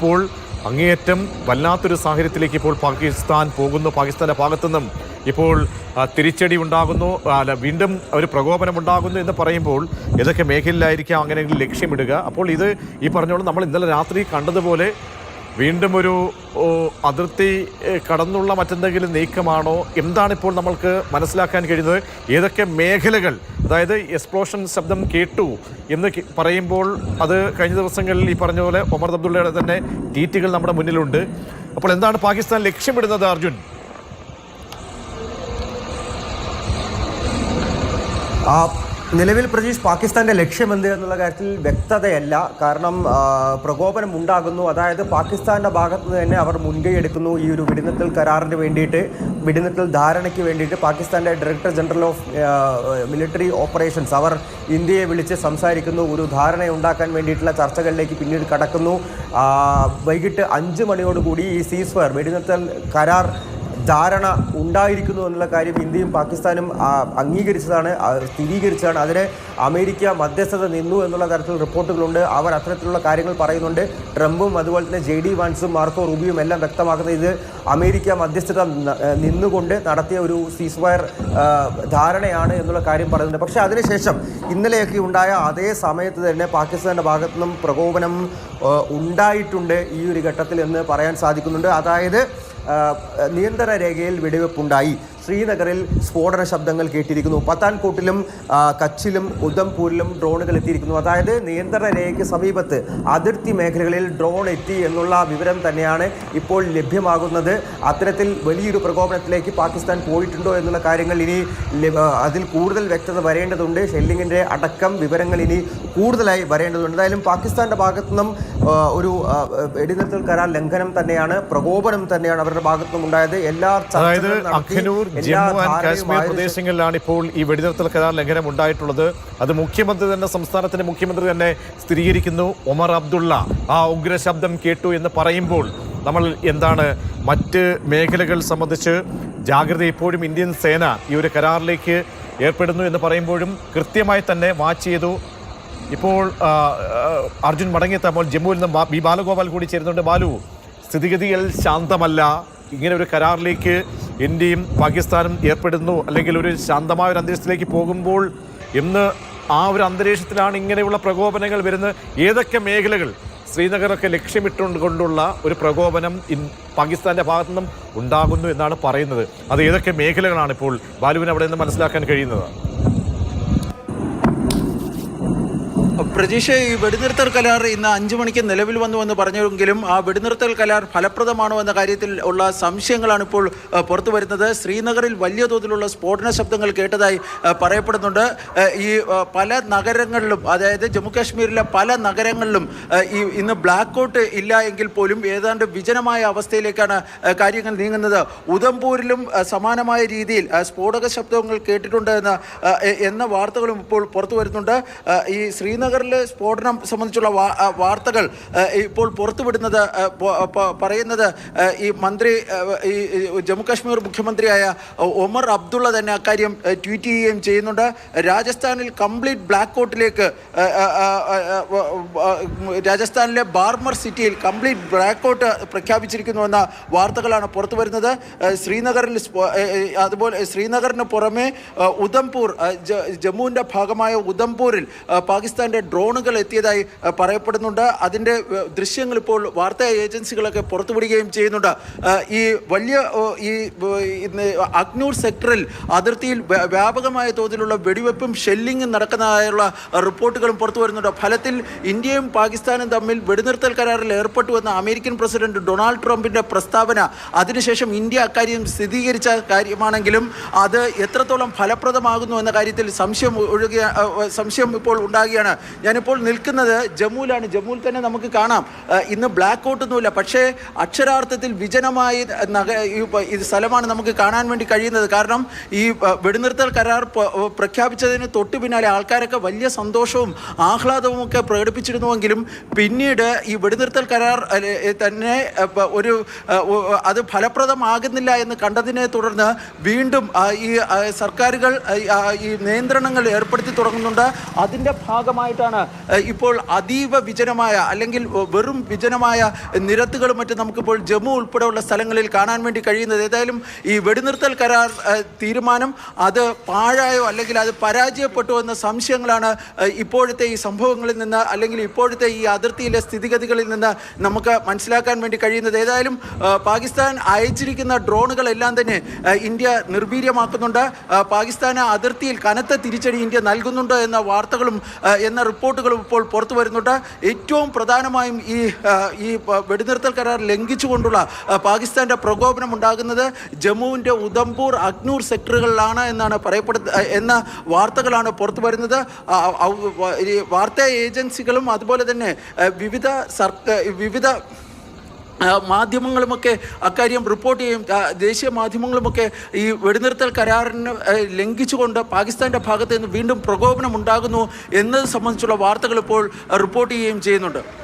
ഇപ്പോൾ അങ്ങേയറ്റം വല്ലാത്തൊരു സാഹചര്യത്തിലേക്ക് ഇപ്പോൾ പാകിസ്ഥാൻ പോകുന്നു. പാകിസ്ഥാന്റെ ഭാഗത്തുനിന്നും ഇപ്പോൾ തിരിച്ചടി ഉണ്ടാകുന്നു. അല്ല വീണ്ടും ഒരു പ്രകോപനം ഉണ്ടാകുന്നു എന്ന് പറയുമ്പോൾ ഏതൊക്കെ മേഖലയിലായിരിക്കാം അങ്ങനെയെങ്കിലും ലക്ഷ്യമിടുക. അപ്പോൾ ഇത് ഈ പറഞ്ഞോളം നമ്മൾ ഇന്നലെ രാത്രി കണ്ടതുപോലെ വീണ്ടും ഒരു അതിർത്തി കടന്നുള്ള മറ്റെന്തെങ്കിലും നീക്കമാണോ? എന്താണ് ഇപ്പോൾ നമ്മൾക്ക് മനസ്സിലാക്കാൻ കഴിയുന്നത്? ഏതൊക്കെ മേഖലകൾ അതായത് എക്സ്പ്ലോഷൻ ശബ്ദം കേട്ടു എന്ന് പറയുമ്പോൾ അത് കഴിഞ്ഞ ദിവസങ്ങളിൽ ഈ പറഞ്ഞ പോലെ ഒമർ അബ്ദുള്ളയുടെ തന്നെ ട്വീറ്റുകൾ നമ്മുടെ മുന്നിലുണ്ട്. അപ്പോൾ എന്താണ് പാകിസ്ഥാൻ ലക്ഷ്യമിടുന്നത് അർജുൻ? ആ, നിലവിൽ പ്രജീഷ് പാകിസ്ഥാന്റെ ലക്ഷ്യം എന്ത് എന്നുള്ള കാര്യത്തിൽ വ്യക്തതയല്ല. കാരണം പ്രകോപനം ഉണ്ടാകുന്നു. അതായത് പാകിസ്ഥാന്റെ ഭാഗത്ത് നിന്ന് തന്നെ അവർ മുൻകൈ എടുക്കുന്നു ഈ ഒരു വെടിനിർത്തൽ കരാറിന് വേണ്ടിയിട്ട്. വെടിനിർത്തൽ ധാരണയ്ക്ക് വേണ്ടിയിട്ട് പാകിസ്ഥാന്റെ director general of military operations അവർ ഇന്ത്യയെ വിളിച്ച് സംസാരിക്കുന്നു. ഒരു ധാരണ ഉണ്ടാക്കാൻ വേണ്ടിയിട്ടുള്ള ചർച്ചകളിലേക്ക് പിന്നീട് കടക്കുന്നു. വൈകിട്ട് അഞ്ച് മണിയോടുകൂടി ഈ സീസ് ഫയർ വെടിനിർത്തൽ കരാർ ധാരണ ഉണ്ടായിരിക്കുന്നു എന്നുള്ള കാര്യം ഇന്ത്യയും പാകിസ്ഥാനും അംഗീകരിച്ചതാണ് സ്ഥിരീകരിച്ചതാണ്. അതിന് അമേരിക്ക മധ്യസ്ഥത നിന്നു എന്നുള്ള തരത്തിൽ റിപ്പോർട്ടുകളുണ്ട്. അവർ അത്തരത്തിലുള്ള കാര്യങ്ങൾ പറയുന്നുണ്ട്. ട്രംപും അതുപോലെ തന്നെ ജെ ഡി വാൻസും മാർക്കോ റൂബിയും എല്ലാം വ്യക്തമാക്കുന്നത് ഇത് അമേരിക്ക മധ്യസ്ഥത നിന്നുകൊണ്ട് നടത്തിയ ഒരു സീസ് വയർ ധാരണയാണ് എന്നുള്ള കാര്യം പറയുന്നുണ്ട്. പക്ഷേ അതിനുശേഷം ഇന്നലെയൊക്കെ ഉണ്ടായ അതേ സമയത്ത് തന്നെ പാകിസ്ഥാന്റെ ഭാഗത്തു നിന്നും പ്രകോപനം ഉണ്ടായിട്ടുണ്ട് ഈ ഒരു ഘട്ടത്തിൽ എന്ന് പറയാൻ സാധിക്കുന്നുണ്ട്. അതായത് നിയന്ത്രണ രേഖയിൽ വെടിവെപ്പുണ്ടായി. ശ്രീനഗറിൽ സ്ഫോടന ശബ്ദങ്ങൾ കേട്ടിരിക്കുന്നു. പത്താൻകോട്ടിലും കച്ചിലും ഉധംപൂരിലും ഡ്രോണുകൾ എത്തിയിരിക്കുന്നു. അതായത് നിയന്ത്രണ രേഖയ്ക്ക് സമീപത്ത് അതിർത്തി മേഖലകളിൽ ഡ്രോൺ എത്തി എന്നുള്ള വിവരം തന്നെയാണ് ഇപ്പോൾ ലഭ്യമാകുന്നത്. അത്തരത്തിൽ വലിയൊരു പ്രകോപനത്തിലേക്ക് പാകിസ്ഥാൻ പോയിട്ടുണ്ടോ എന്നുള്ള കാര്യങ്ങൾ ഇനി അതിൽ കൂടുതൽ വ്യക്തത വരേണ്ടതുണ്ട്. ഷെല്ലിങ്ങിന്റെ അടക്കം വിവരങ്ങൾ ഇനി കൂടുതലായി വരേണ്ടതുണ്ട്. എന്തായാലും പാകിസ്ഥാന്റെ ഭാഗത്തു നിന്നും ഒരു വെടിനിർത്തൽ കരാർ ലംഘനം തന്നെയാണ് പ്രകോപനം തന്നെയാണ് അവരുടെ ഭാഗത്തു നിന്നും ഉണ്ടായത് എല്ലാ അതായത് അഖനൂർ ജമ്മു ആൻഡ് കാശ്മീർ പ്രദേശങ്ങളിലാണ് ഇപ്പോൾ ഈ വെടിനിർത്തൽ കരാർ ലംഘനം ഉണ്ടായിട്ടുള്ളത് അത് മുഖ്യമന്ത്രി തന്നെ സംസ്ഥാനത്തിന്റെ മുഖ്യമന്ത്രി തന്നെ സ്ഥിരീകരിക്കുന്നു. ഒമർ അബ്ദുള്ള ആ ഉഗ്ര ശബ്ദം കേട്ടു എന്ന് പറയുമ്പോൾ നമ്മൾ എന്താണ് മറ്റ് മേഖലകൾ സംബന്ധിച്ച് ജാഗ്രത ഇപ്പോഴും ഇന്ത്യൻ സേന ഈ ഒരു കരാറിലേക്ക് ഏർപ്പെടുന്നു എന്ന് പറയുമ്പോഴും കൃത്യമായി തന്നെ വാച്ച് ചെയ്തു. ഇപ്പോൾ അർജുൻ മടങ്ങിയെത്തുമ്പോൾ ജമ്മുവിൽ നിന്ന് ബി ബാലഗോപാൽ കൂടി ചേരുന്നുണ്ട്. ബാലു സ്ഥിതിഗതികൾ ശാന്തമല്ല. ഇങ്ങനെ ഒരു കരാറിലേക്ക് ഇന്ത്യയും പാകിസ്ഥാനും ഏർപ്പെടുന്നു. അല്ലെങ്കിൽ ഒരു ശാന്തമായ ഒരു അന്തരീക്ഷത്തിലേക്ക് പോകുമ്പോൾ ഇന്ന് ആ ഒരു അന്തരീക്ഷത്തിലാണ് ഇങ്ങനെയുള്ള പ്രകോപനങ്ങൾ വരുന്നത്. ഏതൊക്കെ മേഖലകൾ ശ്രീനഗറൊക്കെ ലക്ഷ്യമിട്ട് കൊണ്ടുള്ള ഒരു പ്രകോപനം പാകിസ്ഥാന്റെ ഭാഗത്തു നിന്നും ഉണ്ടാകുന്നു എന്നാണ് പറയുന്നത്. അത് ഏതൊക്കെ മേഖലകളാണ് ഇപ്പോൾ ബാലുവിന് അവിടെ നിന്ന് മനസ്സിലാക്കാൻ കഴിയുന്നത്? പ്രതീക്ഷ ഈ വെടിനിർത്തൽ കരാർ ഇന്ന് അഞ്ചു മണിക്ക് നിലവിൽ വന്നു എന്ന് പറഞ്ഞെങ്കിലും ആ വെടിനിർത്തൽ കരാർ ഫലപ്രദമാണോ എന്ന കാര്യത്തിൽ ഉള്ള സംശയങ്ങളാണ് ഇപ്പോൾ പുറത്തു വരുന്നത്. ശ്രീനഗറിൽ വലിയ തോതിലുള്ള സ്ഫോടന ശബ്ദങ്ങൾ കേട്ടതായി പറയപ്പെടുന്നുണ്ട്. ഈ പല നഗരങ്ങളിലും അതായത് ജമ്മു കാശ്മീരിലെ പല നഗരങ്ങളിലും ഈ ഇന്ന് ബ്ലാക്ക് ഔട്ട് ഇല്ല എങ്കിൽ പോലും ഏതാണ്ട് വിജനമായ അവസ്ഥയിലേക്കാണ് കാര്യങ്ങൾ നീങ്ങുന്നത്. ഉദംപൂരിലും സമാനമായ രീതിയിൽ സ്ഫോടക ശബ്ദങ്ങൾ കേട്ടിട്ടുണ്ട് എന്ന എന്ന വാർത്തകളും ഇപ്പോൾ പുറത്തു വരുന്നുണ്ട്. ഈ ഈ ശ്രീനഗറിലെ സ്ഫോടനം സംബന്ധിച്ചുള്ള വാർത്തകൾ ഇപ്പോൾ പുറത്തുവിടുന്നത് പറയുന്നത് ഈ മന്ത്രി ഈ ജമ്മുകാശ്മീർ ജമ്മു കാശ്മീർ മുഖ്യമന്ത്രിയായ ഒമർ അബ്ദുള്ള തന്നെ അക്കാര്യം ട്വീറ്റ് ചെയ്യുകയും ചെയ്യുന്നുണ്ട്. രാജസ്ഥാനിൽ കംപ്ലീറ്റ് ബ്ലാക്ക് ഔട്ടിലേക്ക് രാജസ്ഥാനിലെ ബാർമർ സിറ്റിയിൽ കംപ്ലീറ്റ് ബ്ലാക്ക് ഔട്ട് പ്രഖ്യാപിച്ചിരിക്കുന്നുവെന്ന വാർത്തകളാണ് പുറത്തു വരുന്നത് ശ്രീനഗറിൽ അതുപോലെ ശ്രീനഗറിന് പുറമെ ഉദംപൂർ ജമ്മുവിന്റെ ഭാഗമായ ഉധംപൂരിൽ ആ, പാകിസ്ഥാന്റെ ഡ്രോണുകൾ എത്തിയതായി പറയപ്പെടുന്നുണ്ട്. അതിന്റെ ദൃശ്യങ്ങൾ ഇപ്പോൾ വാർത്താ ഏജൻസികളൊക്കെ പുറത്തുവിടുകയും ചെയ്യുന്നുണ്ട്. ഈ വലിയ ഈ അഗ്നൂർ സെക്ടറിൽ അതിർത്തിയിൽ വ്യാപകമായ തോതിലുള്ള വെടിവെപ്പും ഷെല്ലിങ്ങും നടക്കുന്നതായുള്ള റിപ്പോർട്ടുകളും പുറത്തു വരുന്നുണ്ട്. ഫലത്തിൽ ഇന്ത്യയും പാകിസ്ഥാനും തമ്മിൽ വെടിനിർത്തൽ കരാറിൽ ഏർപ്പെട്ടുവെന്ന അമേരിക്കൻ പ്രസിഡന്റ് ഡൊണാൾഡ് ട്രംപിന്റെ പ്രസ്താവന. അതിനുശേഷം ഇന്ത്യ അക്കാര്യം സ്ഥിരീകരിച്ച കാര്യമാണെങ്കിലും അത് എത്രത്തോളം ഫലപ്രദമാകുന്നു എന്ന കാര്യത്തിൽ സംശയം ഒഴുകിയ സംശയം ഇപ്പോൾ ഉണ്ടാകുകയാണ്. ഞാനിപ്പോൾ നിൽക്കുന്നത് ജമ്മുവിലാണ്. ജമ്മുവിൽ തന്നെ നമുക്ക് കാണാം. ഇന്ന് ബ്ലാക്ക് ഔട്ടൊന്നുമില്ല പക്ഷേ അക്ഷരാർത്ഥത്തിൽ വിജനമായി നഗ ഈ സ്ഥലമാണ് നമുക്ക് കാണാൻ വേണ്ടി കഴിയുന്നത്. കാരണം ഈ വെടിനിർത്തൽ കരാർ പ്രഖ്യാപിച്ചതിന് തൊട്ട് പിന്നാലെ ആൾക്കാരൊക്കെ വലിയ സന്തോഷവും ആഹ്ലാദവും ഒക്കെ പ്രകടിപ്പിച്ചിരുന്നുവെങ്കിലും പിന്നീട് ഈ വെടിനിർത്തൽ കരാർ തന്നെ ഒരു അത് ഫലപ്രദമാകുന്നില്ല എന്ന് കണ്ടതിനെ തുടർന്ന് വീണ്ടും ഈ സർക്കാരുകൾ ഈ നിയന്ത്രണങ്ങൾ ഏർപ്പെടുത്തി തുടങ്ങുന്നുണ്ട്. അതിന്റെ ഭാഗമായിട്ടാണ് അതുകൊണ്ടാണ് ഇപ്പോൾ അതീവ വിജനമായ അല്ലെങ്കിൽ വെറും വിജനമായ നിരത്തുകളും മറ്റും നമുക്കിപ്പോൾ ജമ്മു ഉൾപ്പെടെയുള്ള സ്ഥലങ്ങളിൽ കാണാൻ വേണ്ടി കഴിയുന്നത്. ഏതായാലും ഈ വെടിനിർത്തൽ കരാർ തീരുമാനം അത് പാഴായോ അല്ലെങ്കിൽ അത് പരാജയപ്പെട്ടോ എന്ന സംശയങ്ങളാണ് ഇപ്പോഴത്തെ ഈ സംഭവങ്ങളിൽ നിന്ന് അല്ലെങ്കിൽ ഇപ്പോഴത്തെ ഈ അതിർത്തിയിലെ സ്ഥിതിഗതികളിൽ നിന്ന് നമുക്ക് മനസ്സിലാക്കാൻ വേണ്ടി കഴിയുന്നത്. ഏതായാലും പാകിസ്ഥാൻ അയച്ചിരിക്കുന്ന ഡ്രോണുകളെല്ലാം തന്നെ ഇന്ത്യ നിർവീര്യമാക്കുന്നുണ്ട്. പാകിസ്ഥാന് അതിർത്തിയിൽ കനത്ത തിരിച്ചടി ഇന്ത്യ നൽകുന്നുണ്ടോ എന്ന വാർത്തകളും എന്ന റിപ്പോർട്ടുകളും ഇപ്പോൾ പുറത്തു വരുന്നുണ്ട്. ഏറ്റവും പ്രധാനമായും ഈ ഈ വെടിനിർത്തൽ കരാർ ലംഘിച്ചുകൊണ്ടുള്ള പാകിസ്ഥാന്റെ പ്രകോപനം ഉണ്ടാകുന്നത് ജമ്മുവിന്റെ ഉദംപൂർ അഗ്നൂർ സെക്ടറുകളിലാണ് എന്നാണ് പറയപ്പെടു എന്ന വാർത്തകളാണ് പുറത്തു വരുന്നത്. വാർത്താ ഏജൻസികളും അതുപോലെ തന്നെ വിവിധ സർക്കാർ വിവിധ മാധ്യമങ്ങളുമൊക്കെ അക്കാര്യം റിപ്പോർട്ട് ചെയ്യും. ദേശീയ മാധ്യമങ്ങളുമൊക്കെ ഈ വെടിനിർത്തൽ കരാറിനെ ലംഘിച്ചുകൊണ്ട് പാകിസ്ഥാന്റെ ഭാഗത്ത് നിന്ന് വീണ്ടും പ്രകോപനം ഉണ്ടാകുന്നു എന്നത് സംബന്ധിച്ചുള്ള വാർത്തകൾ ഇപ്പോൾ റിപ്പോർട്ട് ചെയ്യുകയും ചെയ്യുന്നുണ്ട്.